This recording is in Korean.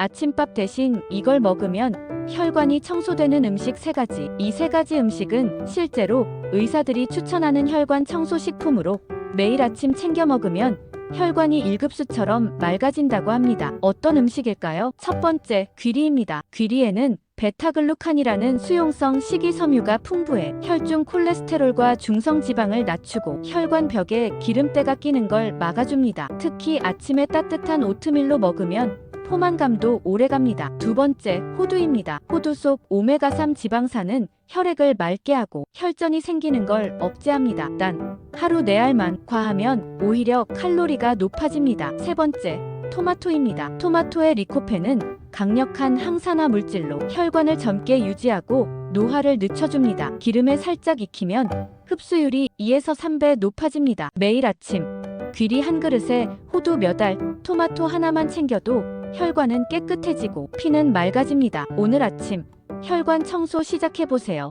아침밥 대신 이걸 먹으면 혈관이 청소되는 음식 세가지 이세 가지 음식은 실제로 의사들이 추천하는 혈관 청소 식품으로 매일 아침 챙겨 먹으면 혈관이 1급수처럼 맑아진다고 합니다. 어떤 음식일까요? 첫 번째, 귀리입니다. 귀리에는 베타글루칸이라는 수용성 식이섬유가 풍부해 혈중 콜레스테롤과 중성 지방을 낮추고 혈관 벽에 기름때가 끼는 걸 막아줍니다. 특히 아침에 따뜻한 오트밀로 먹으면 포만감도 오래갑니다. 두 번째, 호두입니다. 호두 속 오메가3 지방산은 혈액을 맑게 하고 혈전이 생기는 걸 억제합니다. 단, 하루 네 알만 과하면 오히려 칼로리가 높아집니다. 세 번째, 토마토입니다. 토마토의 리코펜은 강력한 항산화 물질로 혈관을 젊게 유지하고 노화를 늦춰줍니다. 기름에 살짝 익히면 흡수율이 2에서 3배 높아집니다. 매일 아침 귀리 한 그릇에 호두 몇 알, 토마토 하나만 챙겨도 혈관은 깨끗해지고 피는 맑아집니다. 오늘 아침 혈관 청소 시작해보세요.